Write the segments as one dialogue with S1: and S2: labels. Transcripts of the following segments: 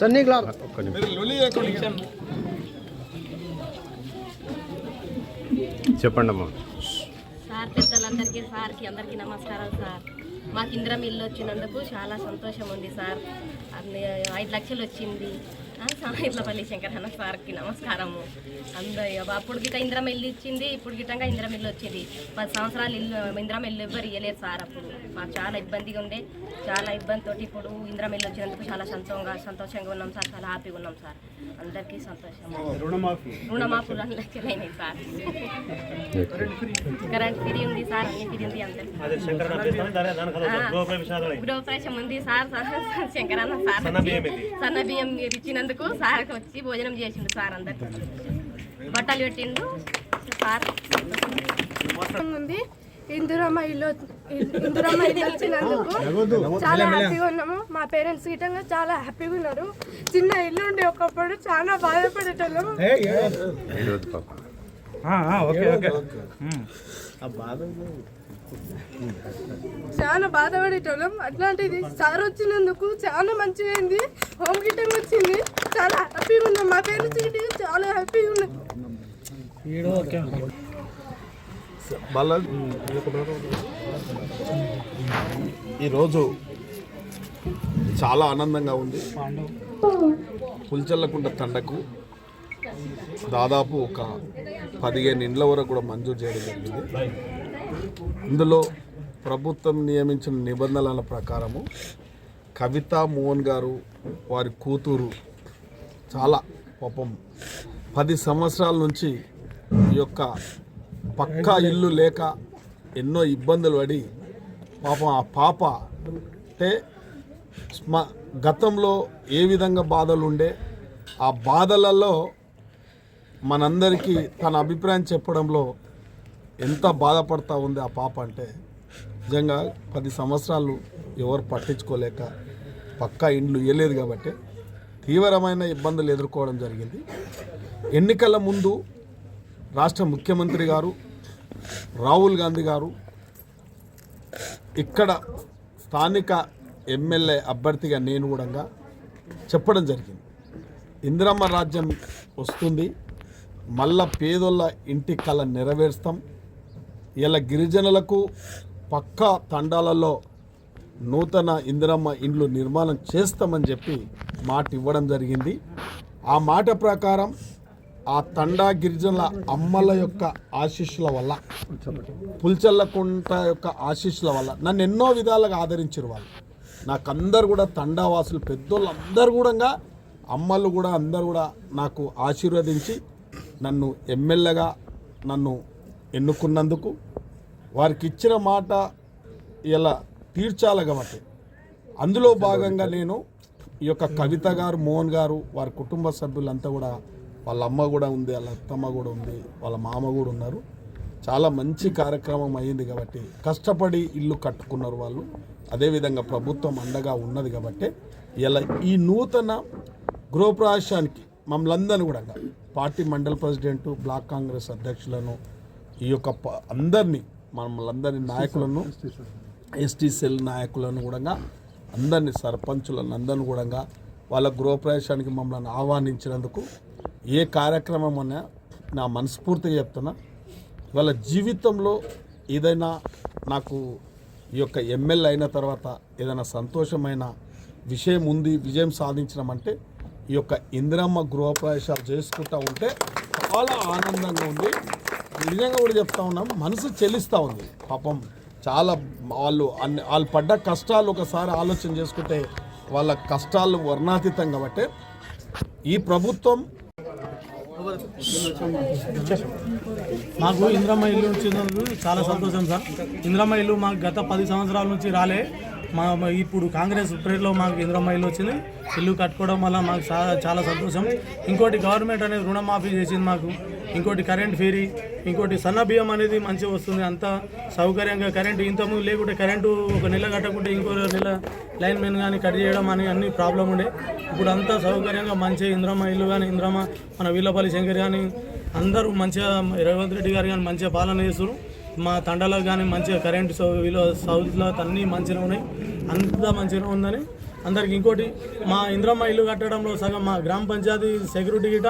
S1: సన్నీ
S2: చెప్పండి అమ్మా.
S3: సార్ పెద్దలందరికీ సార్కి అందరికీ నమస్కారం సార్. మాకు ఇంద్రం ఇల్లు వచ్చినందుకు చాలా సంతోషం ఉంది సార్. ఐదు లక్షలు వచ్చింది. సాయిట్లపల్లి శంకరన్న సార్కి నమస్కారము. అందరూ అప్పుడు గిట్ట ఇందిరం ఇల్లు ఇచ్చింది ఇప్పుడు గిట్టంగా ఇందిరం ఇల్లు వచ్చింది. పది సంవత్సరాలు ఇల్లు ఇందిరం ఇల్లు ఎవ్వరు ఇవ్వలేరు సార్ అప్పుడు. మాకు చాలా ఇబ్బందిగా ఉండే చాలా ఇబ్బందితో ఇప్పుడు ఇందిరం ఇల్లు వచ్చినందుకు చాలా సంతోషంగా సంతోషంగా ఉన్నాం సార్ చాలా హ్యాపీగా ఉన్నాం సార్. అందరికీ సంతోషం.
S4: రుణమాఫీ.
S3: రుణమాఫీ రెండు లక్షలు అయినాయి సార్. కరెంట్ ఫ్రీ ఉంది సార్ అన్ని ఫ్రీ ఉంది అందరికీ. గృహప్రవేశం ఉంది సార్ శంకరన్న సార్.
S4: సన్న బియ్యం ఇది.
S3: ఇచ్చినందుకు సార్ వచ్చి భోజనం చేసిండు సార్ అందరికి. బట్టలు పెట్టిండు. సార్.
S5: ఉంది. ఇందిరమ్మ ఇల్లు ఇందిరమ్మ ఇల్లు వచ్చినందుకు చాలా హ్యాపీగా ఉన్నాము. మా పేరెంట్స్ గిట్టంగా చాలా హ్యాపీగా ఉన్నారు. చిన్న ఇల్లు ఉండే ఒకప్పుడు చాలా బాధపడేటోళ్ళము చాలా బాధపడేటోళ్ళం. అట్లాంటిది సార్ వచ్చినందుకు చాలా మంచిగా అయింది. హోమ్ గిట్టంగా వచ్చింది. చాలా హ్యాపీగా ఉన్నాం. మా పేరెంట్స్ గిట్టంగా చాలా హ్యాపీగా ఉన్నాం.
S6: ఈరోజు చాలా ఆనందంగా ఉంది. పుల్చల్లకుంట తండకు దాదాపు ఒక పదిహేను ఇండ్ల వరకు కూడా మంజూరు చేయడం జరిగింది. ఇందులో ప్రభుత్వం నియమించిన నిబంధనల ప్రకారము కవిత మోహన్ గారు వారి కూతురు చాలా పాపం పది సంవత్సరాల నుంచి ఈ యొక్క పక్కా ఇల్లు లేక ఎన్నో ఇబ్బందులు పడి పాపం ఆ పాప అంటే స్మ గతంలో ఏ విధంగా బాధలు ఉండే ఆ బాధలలో మనందరికీ తన అభిప్రాయం చెప్పడంలో ఎంత బాధపడతా ఉంది ఆ పాప అంటే నిజంగా పది సంవత్సరాలు ఎవరు పట్టించుకోలేక పక్కా ఇండ్లు ఇవ్వలేదు కాబట్టి తీవ్రమైన ఇబ్బందులు ఎదుర్కోవడం జరిగింది. ఎన్నికల ముందు రాష్ట్ర ముఖ్యమంత్రి గారు రాహుల్ గాంధీ గారు ఇక్కడ స్థానిక ఎమ్మెల్యే అభ్యర్థిగా నేను కూడా చెప్పడం జరిగింది. ఇందిరమ్మ రాజ్యం వస్తుంది మళ్ళా పేదోళ్ళ ఇంటి కళ నెరవేరుస్తాం ఇలా గిరిజనులకు పక్కా తండాలలో నూతన ఇందిరమ్మ ఇండ్లు నిర్మాణం చేస్తామని చెప్పి మాట ఇవ్వడం జరిగింది. ఆ మాట ప్రకారం ఆ తండా గిరిజనుల అమ్మల యొక్క ఆశీస్సుల వల్ల పుల్చల్లకుంట యొక్క ఆశీస్సుల వల్ల నన్ను ఎన్నో విధాలుగా ఆదరించారు వాళ్ళు. నాకు అందరు కూడా తండావాసులు పెద్దోళ్ళు అందరు కూడా అమ్మలు కూడా అందరు కూడా నాకు ఆశీర్వదించి నన్ను ఎమ్మెల్యేగా నన్ను ఎన్నుకున్నందుకు వారికి ఇచ్చిన మాట ఇలా తీర్చాలి కాబట్టి. అందులో భాగంగా నేను ఈ యొక్క కవిత గారు మోహన్ గారు వారి కుటుంబ సభ్యులంతా కూడా వాళ్ళ అమ్మ కూడా ఉంది వాళ్ళ అత్తమ్మ కూడా ఉంది వాళ్ళ మామ కూడా ఉన్నారు. చాలా మంచి కార్యక్రమం అయ్యింది కాబట్టి కష్టపడి ఇల్లు కట్టుకున్నారు వాళ్ళు. అదేవిధంగా ప్రభుత్వం అండగా ఉన్నది కాబట్టి ఇలా ఈ నూతన గృహప్రవేశానికి మమ్మల్ని అందరినీ కూడా పార్టీ మండల ప్రెసిడెంట్ బ్లాక్ కాంగ్రెస్ అధ్యక్షులను ఈ యొక్క ప- అందరినీ మమ్మల్ని నాయకులను ఎస్టీ సెల్ నాయకులను కూడా అందరినీ సర్పంచులను అందరిని కూడా వాళ్ళ గృహప్రవేశానికి మమ్మల్ని ఆహ్వానించినందుకు ఏ కార్యక్రమం అన్నా నా మనస్ఫూర్తిగా చెప్తున్నా. వాళ్ళ జీవితంలో ఏదైనా నాకు ఈ యొక్క ఎమ్మెల్యే అయిన తర్వాత ఏదైనా సంతోషమైన విషయం ఉంది విజయం సాధించడం ఈ యొక్క ఇందిరమ్మ గృహప్రవేశాలు చేసుకుంటా ఉంటే చాలా ఆనందంగా ఉంది. నిజంగా కూడా చెప్తా ఉన్నాం మనసు చెల్లిస్తూ ఉంది. పాపం చాలా వాళ్ళు అన్ని వాళ్ళు పడ్డ కష్టాలు ఒకసారి ఆలోచన చేసుకుంటే వాళ్ళ కష్టాలు వర్ణాతీతం కాబట్టి ఈ ప్రభుత్వం
S7: మాకు ఇంద్రమ్మ ఇల్లు వచ్చినందుకు చాలా సంతోషం సార్. ఇంద్రమ్మ ఇల్లు మాకు గత పది సంవత్సరాల నుంచి రాలే. మా ఇప్పుడు కాంగ్రెస్ పేరులో మాకు ఇంద్రమైలు ఇల్లు వచ్చింది. ఇల్లు కట్టుకోవడం వల్ల మాకు చాలా చాలా సంతోషం. ఇంకోటి గవర్నమెంట్ అనేది రుణమాఫీ చేసింది మాకు. ఇంకోటి కరెంట్ ఫీరీ ఇంకోటి సన్న బియ్యం అనేది మంచిగా వస్తుంది. అంత సౌకర్యంగా కరెంటు ఇంతకుముందు లేకుంటే కరెంటు ఒక నెల కట్టకుంటే ఇంకో నెల లైన్ మెన్ కానీ కట్ చేయడం అని అన్ని ప్రాబ్లం ఉండే. ఇప్పుడు అంతా సౌకర్యంగా మంచిగా ఇంద్రమ్మ ఇల్లు కానీ ఇంద్రమ్మ మన వీళ్ళపల్లి శంకర్ కానీ అందరూ మంచిగా రేవంత్ రెడ్డి గారు కానీ మంచిగా పాలన చేస్తున్నారు. మా తండాలో కానీ మంచిగా కరెంటు సౌలో సౌత్లో అన్నీ మంచిగా ఉన్నాయి. అంతా మంచిగా ఉందని. అందరికి ఇంకోటి మా ఇంద్రమ్మ ఇల్లు కట్టడంలో సగం మా గ్రామ పంచాయతీ సెక్యూరిటీ గిట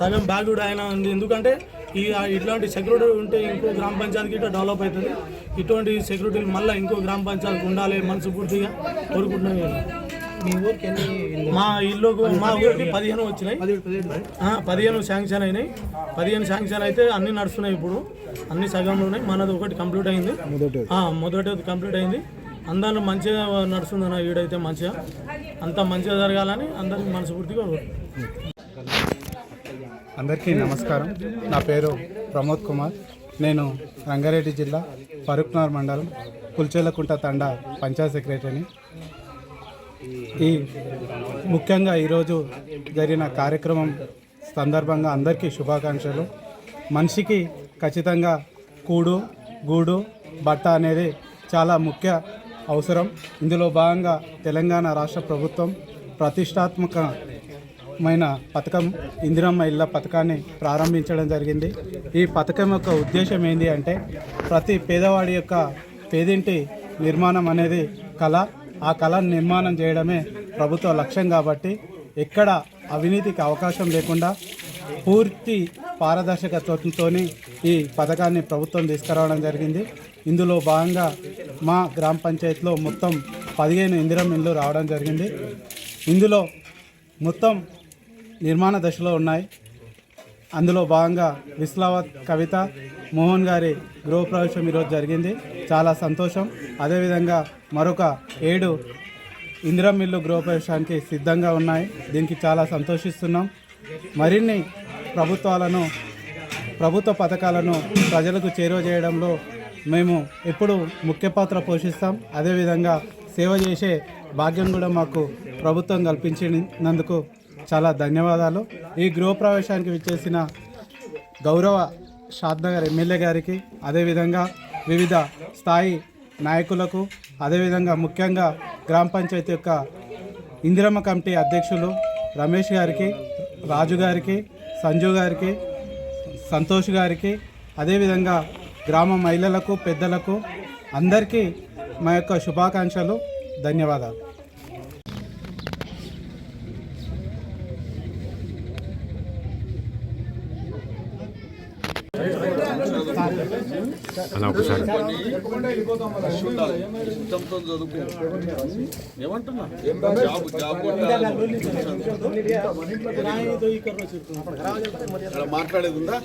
S7: సగం బ్యాగ్ కూడా ఆయన ఉంది. ఎందుకంటే ఈ ఇట్లాంటి సెక్యూరిటీ ఉంటే ఇంకో గ్రామ పంచాయతీ గిట్ట డెవలప్ అవుతుంది. ఇటువంటి సెక్యూరిటీలు మళ్ళీ ఇంకో గ్రామ పంచాయతీకి ఉండాలి మనసు పూర్తిగా కోరుకుంటున్నాను మా ఇల్లు? మా ఊరికి పదిహేను వచ్చినాయి. ఆ, పదిహేను శాంక్షన్ అయినాయి. పదిహేను శాంక్షన్ అయితే అన్ని నడుస్తున్నాయి ఇప్పుడు. అన్ని సగంలో ఉన్నాయి. మనది ఒకటి కంప్లీట్ అయింది. ఆ, మొదటిది కంప్లీట్ అయింది. అందరూ మంచిగా నడుస్తుంది అన్న ఈడైతే మంచిగా. అంతా మంచిగా జరగాలని అందరికి మనస్ఫూర్తిగా.
S1: అందరికీ నమస్కారం. నా పేరు ప్రమోద్ కుమార్. నేను రంగారెడ్డి జిల్లా ఫరూక్నగర్ మండలం పుల్చేలకుంట తండా పంచాయత్ సెక్రటరీని. ఈ ముఖ్యంగా ఈరోజు జరిగిన కార్యక్రమం సందర్భంగా అందరికీ శుభాకాంక్షలు. మనిషికి ఖచ్చితంగా కూడు గూడు బట్ట అనేది చాలా ముఖ్య అవసరం. ఇందులో భాగంగా తెలంగాణ రాష్ట్ర ప్రభుత్వం ప్రతిష్టాత్మకమైన పథకం ఇందిరమ్మ ఇళ్ళ పథకాన్ని ప్రారంభించడం జరిగింది. ఈ పథకం యొక్క ఉద్దేశం ఏంటి అంటే ప్రతి పేదవాడి యొక్క పేదింటి నిర్మాణం అనేది కళ ఆ కళను నిర్మాణం చేయడమే ప్రభుత్వ లక్ష్యం కాబట్టి ఎక్కడ అవినీతికి అవకాశం లేకుండా పూర్తి పారదర్శకత్వంతో ఈ పథకాన్ని ప్రభుత్వం తీసుకురావడం జరిగింది. ఇందులో భాగంగా మా గ్రామ పంచాయతీలో మొత్తం పదిహేను ఇందిరం ఇండ్లు రావడం జరిగింది. ఇందులో మొత్తం నిర్మాణ దశలో ఉన్నాయి. అందులో భాగంగా విస్లావత్ కవిత మోహన్ గారి గృహప్రవేశం ఈరోజు జరిగింది. చాలా సంతోషం. అదేవిధంగా మరొక ఏడు ఇందిరం మిల్లు గృహప్రవేశానికి సిద్ధంగా ఉన్నాయి. దీనికి చాలా సంతోషిస్తున్నాం. మరిన్ని ప్రభుత్వాలను ప్రభుత్వ పథకాలను ప్రజలకు చేరువ చేయడంలో మేము ఎప్పుడు ముఖ్య పాత్ర పోషిస్తాం. అదేవిధంగా సేవ చేసే భాగ్యం కూడా మాకు ప్రభుత్వం కల్పించినందుకు చాలా ధన్యవాదాలు. ఈ గృహప్రవేశానికి విచ్చేసిన గౌరవ షాద్నగర్ ఎమ్మెల్యే గారికి అదేవిధంగా వివిధ స్థాయి నాయకులకు అదేవిధంగా ముఖ్యంగా గ్రామ పంచాయతీ యొక్క ఇందిరమ్మ కమిటీ అధ్యక్షులు రమేష్ గారికి రాజు గారికి సంజు గారికి సంతోష్ గారికి అదేవిధంగా గ్రామ మహిళలకు పెద్దలకు అందరికీ మా యొక్క శుభాకాంక్షలు. ధన్యవాదాలు.
S2: అన్న ఒకసారి
S6: మాట్లాడేది ఉందా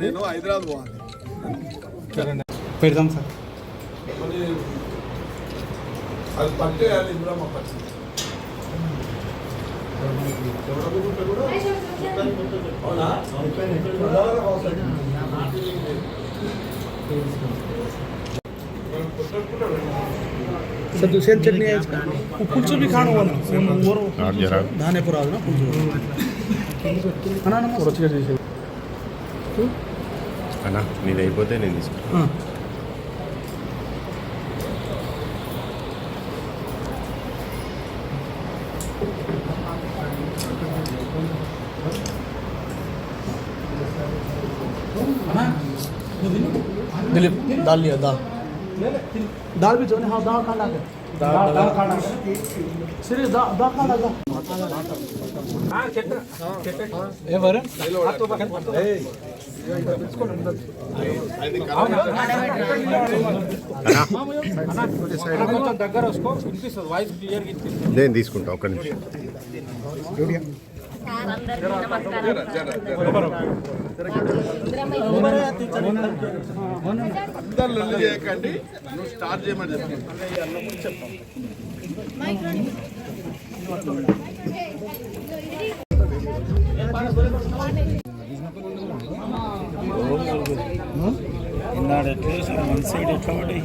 S6: నేను హైదరాబాద్ పోవాలి.
S1: పెడదాం సార్.
S6: అది పట్టేయాలి ఇందిరమ్మ పట్టింది
S7: कुछ भी खाना वाला और
S2: ఆడు జరా
S7: धाने पर ना कुछ
S2: అన్న నీది అయిపోతే నేను తీసుకుంటాను
S7: दिलीप दाल लिया दाल दाल भी जो हाँ दाल खाना के दाल दाल खाना सीरियस दाल दाल खाना का ఎవరు
S2: నేను తీసుకుంటా ఒక్క నిమిషం
S3: సార్ అందరికీ నమస్కారం ఇందిరమ్మ ఇల్లు
S6: అందరు లొల్లి చేయకండి నువ్వు స్టార్ట్ చేయమని చెప్పాను
S4: ఇన్నాడు ఎట్లా మన సైడ్ ఎట్లా పడి